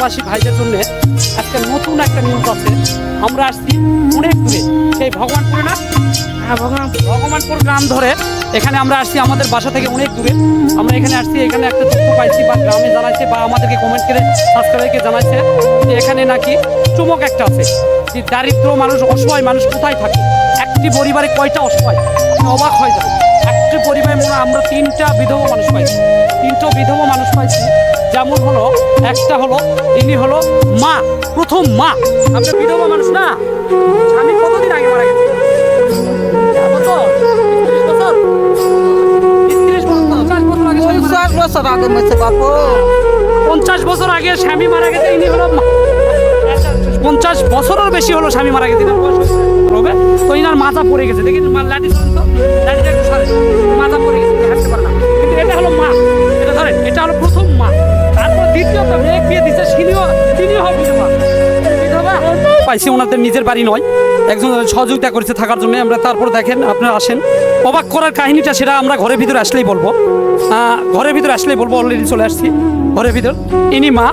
প্রবাসী ভাইদের জন্য আজকে নতুন একটা নিউজ আছে। আমরা আসছি অনেক দূরে। সেই ভগবানপুরে না? হ্যাঁ ভগবানপুর। গ্রাম ধরে এখানে আমরা আসছি আমাদের বাসা থেকে অনেক দূরে। আমরা এখানে আসছি এখানে একটা তথ্য পাইছি বা গ্রামে জানাইছে বা আমাদেরকে কমেন্ট করে সাবস্ক্রাইবারকে জানাইছে যে এখানে নাকি চুমক একটা আছে। যে দারিদ্র মানুষ অসহায় মানুষ কোথায় থাকে? একটি পরিবারে কয়টা অসহায়? অবাক হয়ে যাবে একটি পরিবারে আমরা তিনটা বিধবা মানুষ পাইছি। তিনটা বিধবা মানুষ পাইছি। যেমন হলো একটা হলো ইনি হলো মা প্রথম মা। আপনি বিধবা মানুষ না। আমি কতদিন আগে মারা গেছি? কত? 30 বছর? 30 বছর? 50 বছর আগে স্বামী মারা পঞ্চাশ বছর আগে স্বামী মারা গেছে ইনি হলো মা- পঞ্চাশ বছরের বেশি হলো স্বামী মারা গেছে হবে? তো ইনার মাথা পড়ে গেছে। দেখি মা- লাঠি লাঠিটা একটু মাথা পড়ে গেছে হাঁটতে পারে না কিন্তু এটা হলো মা। এটা ধরেন এটা হলো পাইছি ওনাদের নিজের বাড়ি নয়। একজন সহযোগিতা করেছে থাকার জন্য। আমরা তারপর দেখেন, আপনারা আসেন। অবাক করার কাহিনীটা সেটা আমরা ঘরের ভিতরে আসলেই বলব। ঘরের ভিতরে আসলেই বলব অলরেডি চলে আসছি। ঘরের ভিতর। ইনি মা,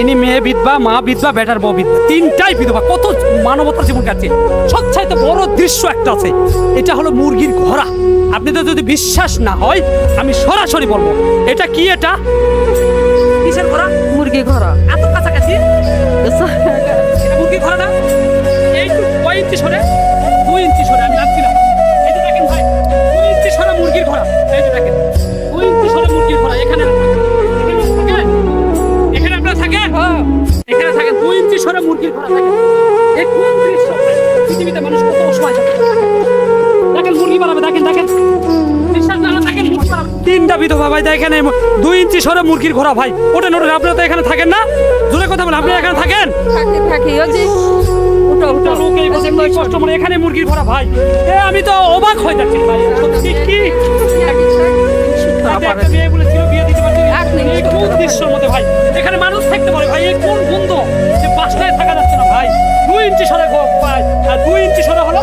ইনি মেয়ে, বিধবা, মা, বিধবা, বেটার বউ, বিধবা। তিনটাই বিধবা। কত মানবতার জীবন কাটছে। সবচাইতে বড় দৃশ্য একটা আছে। এটা হলো মুরগির ঘোড়া। আপনি তো যদি বিশ্বাস না হয়, আমি সরাসরি বলব। এটা কি এটা? কিসের ঘোড়া মুরগি ঘর। এত কাছাকাছি? মুরগি ঘোড়া না এই কয় ইঞ্চি সরে? দুই ইঞ্চি সরে, আমি যাচ্ছিলাম এই যে দেখেন ভাই, দুই ইঞ্চি সরে মুরগির ঘোড়া। এই যে দেখেন, দুই ইঞ্চি সরে মুরগির ঘোড়া। এখানে এখানে আপনারা থাকে এখানে থাকেন, দুই ইঞ্চি সরে মুরগির ঘোড়া। থাকে বিধবা ভাই দেখেন এই দুই ইঞ্চি সরে মুরগির ঘোড়া ভাই। ওটা ওঠেন আপনারা তো এখানে থাকেন না? জোরে কথা বলেন আপনি এখানে থাকেন? থাকি থাকি ওই যে কষ্ট মানে এখানে মুরগির ঘোড়া ভাই। এ আমি তো অবাক হয়ে যাচ্ছি ভাই। সত্যি কি? এখানে মানুষ থাকতে পারে ভাই এই কোন বন্ধ? যে বাসটায় থাকা যাচ্ছে না ভাই। দুই ইঞ্চি সরে ঘর দুই ইঞ্চি সরে হলো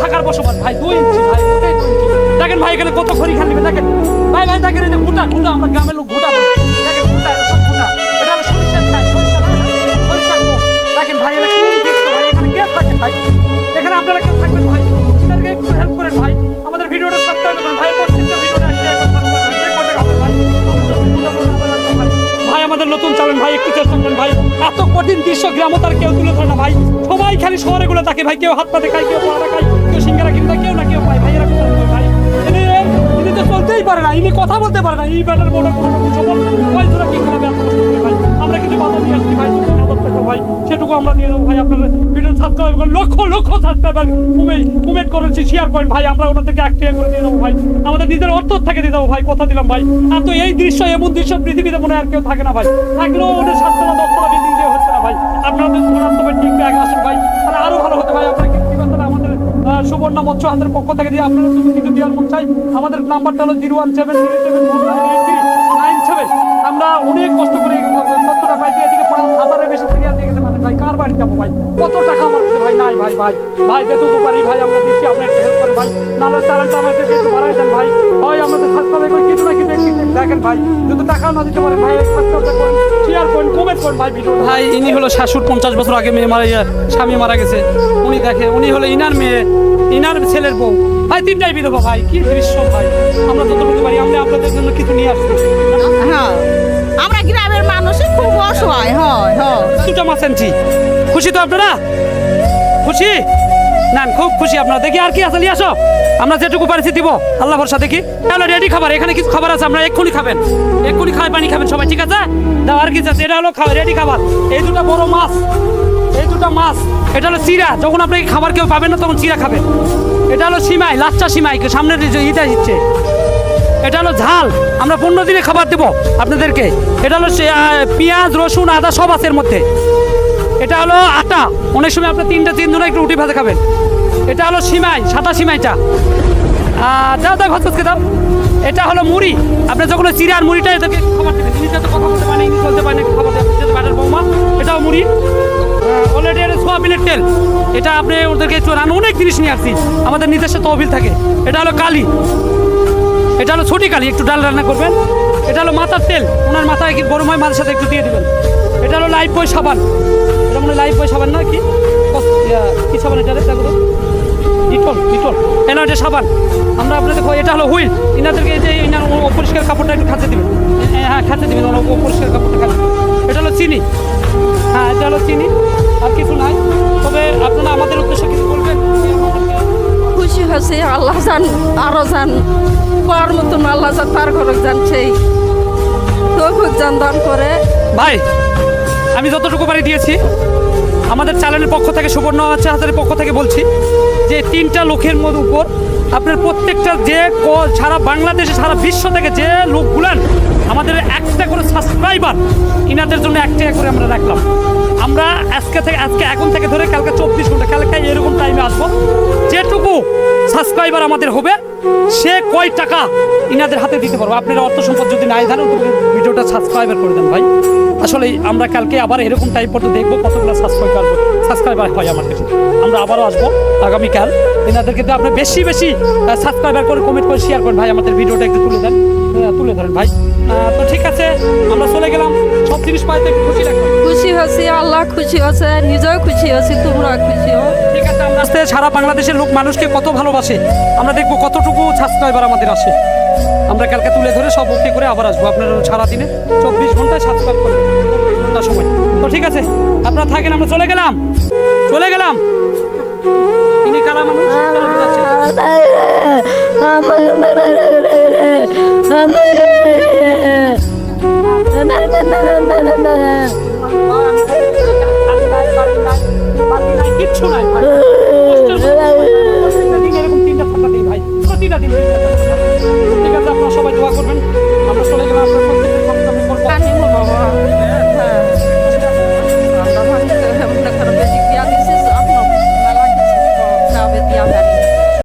থাকার বসবাস। ভাই, দুই ইঞ্চি, ভাই দেখেন ভাই, এখানে কত খড়ি খালি দেখেন। ভাই ভাই, দেখেন এই যে ঘুটা ঘুটা আমরা গ্রামের লোক ঘুটা দেখেন ভাই এটা ভাই এখানে কে থাকে ভাই? এখানে আপনারা কেউ থাকবেন, ভাই? একটু হেল্প করেন, ভাই। আমাদের ভিডিওটা সাবস্ক্রাইব ভাই। প্রত্যেকটা ভিডিওটা হবে, ভাই। আমাদের নতুন চ্যানেল ভাই, একটু চেষ্টা ভাই। এত কঠিন দৃশ্য গ্রাম তার কেউ তুলে ধরে না ভাই। সবাই খালি শহরে গুলো থাকে ভাই, কেউ হাত পাতে খায় কেউ পাড়া খায় কেউ সিঙ্গারা কিনতে কেউ না কেউ পায়। ভাই এরা ভাই। ইনি তো চলতেই পারে না, ইনি কথা বলতে পারে না। এই ব্যাটার বড় কোনো ভাই, তোরা কি ভাই? আমরা কিন্তু বাধা নিয়ে আসছি ভাই। থেকে ভাই, সেটুকু আমরা নিয়ে যাব ভাই আপনাদের ভিডিও সাবস্ক্রাইব করুন। লক্ষ লক্ষ সাবস্ক্রাইবার কমেন্ট করেছি শেয়ার করেন ভাই, আমরা ওনার থেকে এক টাকা করে দিয়ে দেবো ভাই। আমাদের নিজের অর্থ থেকে দিয়ে দেবো ভাই, কথা দিলাম ভাই। আর তো এই দৃশ্য, এমন দৃশ্য পৃথিবীতে মনে আর কেউ থাকে না ভাই। থাকলেও ওদের সাততলা দশতলা বিল্ডিং দিয়ে হচ্ছে না ভাই। আপনাদের ধরাত্মকের ঠিক ব্যাগ আসুন ভাই, তাহলে আরও ভালো হতে ভাই আপনারা কি আমাদের সুবর্ণ মৎস্য হাতের পক্ষ থেকে দিয়ে আপনারা যদি কিছু দেওয়ার মন চাই। আমাদের নাম্বারটা হলো zero one seven seven nine seven আমরা অনেক কষ্ট করে ভাই দিয়ে এদিকে পাঁচ হাজারের বেশি সিরিয়াল দিয়ে গেছে মানে ভাই কার বাড়ি যাব ভাই? কত টাকা আমার ভাই? নাই ভাই ভাই। ভাই যেটুকু পারি ভাই আমরা দিচ্ছি আপনি একটু হেল্প করেন ভাই। নাহলে চ্যানেলটা আমাদের একটু বাড়াই দেন ভাই। হয় আমাদের সাবস্ক্রাইব করে কিছু না কিছু দেখেন ভাই যদি টাকাও না দিতে পারেন ভাই সাবস্ক্রাইব করেন শেয়ার করেন কমেন্ট করেন ভাই ভিডিও ভাই ইনি হলো শাশুর পঞ্চাশ বছর আগে মেয়ে মারা গিয়ে- স্বামী মারা গেছে। উনি দেখে উনি হলো ইনার মেয়ে ইনার ছেলের বউ। ভাই তিনটাই বিধবা ভাই কি দৃশ্য ভাই। আমরা যতটুকু পারি আমরা আপনাদের জন্য কিছু নিয়ে আসছি। হ্যাঁ। আমরা গ্রামের মানুষই খুব অসহায়, হয় হয়। দুটো মাছ খুশি তো আপনারা? খুশি? না খুব খুশি আপনারা। দেখি আর কি আছে, নিয়ে আসো। আমরা যেটুকু পারিছি দিব। আল্লাহ ভরসা, দেখি। তাহলে রেডি খাবার? এখানে কিছু খাবার আছে আপনারা এক্ষুনি খাবেন। এক্ষুনি খাই, পানি খাবেন সবাই, ঠিক আছে? দাও, আর কিছু আছে? এটা হলো খাবার রেডি খাবার। এই দুটো বড় মাছ, এই দুটো মাছ। এটা হলো চিরা যখন আপনাকে খাবার কেউ পাবেন না, তখন চিরা খাবেন এটা হলো সিমাই, লাচ্চা সিমাই সামনের যে ইটা দিচ্ছে। এটা হলো ঝাল। আমরা পনেরো দিনে খাবার দেবো আপনাদেরকে। এটা হলো পেঁয়াজ রসুন আদা সব আছে এর মধ্যে। এটা হলো আটা। অনেক সময় আপনার তিনটা তিন জনে একটু রুটি ভাজা খাবেন। এটা হলো সিমাই সাদা সিমাইটা। আহ, দাও ভাত ভাজকে দাও। এটা হলো মুড়ি। আপনি যখন চিড়ে মুড়িটা এদেরকে খাবার দেবেন। জিনিস যাতে কথা বলতে পারে ইংলিশ বলতে পারে খাবার দেবেন বাটার বৌমা। এটাও মুড়ি। অলরেডি এটা সোয়াবিনের তেল। এটা আপনি ওদেরকে চোরান অনেক জিনিস নিয়ে আসছি। আমাদের নিজস্ব তহবিল থাকে। এটা হলো কালি। এটা হলো ছুটি কালি, একটু ডাল রান্না করবেন। এটা হলো মাথার তেল, ওনার মাথায় কি গরম হয়, মাথার সাথে একটু দিয়ে দেবেন। এটা হলো লাইফ বয় সাবান। এটা মনে লাইফ বয় সাবান না কি? কি সাবান এটা দেখো ডিটল ডিটল। এনা এটা সাবান। আমরা আপনাদের এটা হলো হুইল। ইনাদেরকে যে ইনার অপরিষ্কার কাপড়টা একটু খাতে দিবেন। হ্যাঁ খাতে দিবেন, ওরা অপরিষ্কার কাপড়টা খাতে এটা হলো চিনি। হ্যাঁ এটা হলো চিনি। আর কিছু নাই। তবে আপনারা আমাদের উদ্দেশ্যে কিছু বলবেন? যে হয়েছে, আল্লাহ যান আরও যান পার মতন আল্লাহ যান তার ঘরে যান সেই তৌফিক যান দান করে। ভাই, আমি যতটুকু পারি দিয়েছি। আমাদের চ্যানেলের পক্ষ থেকে সুবর্ণ আচ্ছা হাজারের পক্ষ থেকে বলছি যে, তিনটা লোকের উপর আপনার প্রত্যেকটা যে সারা বাংলাদেশে, সারা বিশ্ব থেকে যে লোকগুলান আমাদের একটা করে সাবস্ক্রাইবার ইনাদের জন্য একটা করে আমরা রাখলাম। আমরা আজকে থেকে আজকে এখন থেকে ধরে কালকে চব্বিশ ঘণ্টা কালকে এরকম টাইমে আসব। যেটুকু সাবস্ক্রাইবার আমাদের হবে, সে কয় টাকা ইনাদের হাতে দিতে পারব? আপনারা অর্থ সম্পদ যদি নাই জানেন ভিডিওটা সাবস্ক্রাইবার করে দেন ভাই। আসলে আমরা কালকে আবার এরকম টাইপ পর্যন্ত দেখব কতগুলো সাবস্ক্রাইবার সাবস্ক্রাইবার হয় কাছে আমরা আবারও আসব আগামীকাল। এনাদেরকে তো আপনি বেশি বেশি সাবস্ক্রাইবার করে কমেন্ট করে শেয়ার করেন ভাই, আমাদের ভিডিওটা একটু তুলে দেন। তুলে ধরেন ভাই। তো ঠিক আছে আমরা চলে গেলাম সব জিনিস পাইতে খুশি লাগবে খুশি হয়েছি আল্লাহ খুশি হয়েছে নিজেও খুশি হয়েছি তোমরা খুশি হো ঠিক আছে আমরা আস্তে সারা বাংলাদেশের লোক মানুষকে কত ভালোবাসে আমরা দেখব কতটুকু সাবস্ক্রাইবার আমাদের আসে আমরা কালকে তুলে ধরে সব ওকে করে আবার আসব আপনার সারাদিনে চব্বিশ ঘন্টায় সাবস্ক্রাইব করবেন ঘণ্টা সময় তো ঠিক আছে আপনারা থাকেন আমরা চলে গেলাম চলে গেলাম ইনি কারা মানুষ কিচ্ছু নাই ভাই। প্রত্যেকটা দিন এরকম তিনটা ফাঁকা দিই ভাই প্রতিটা দিন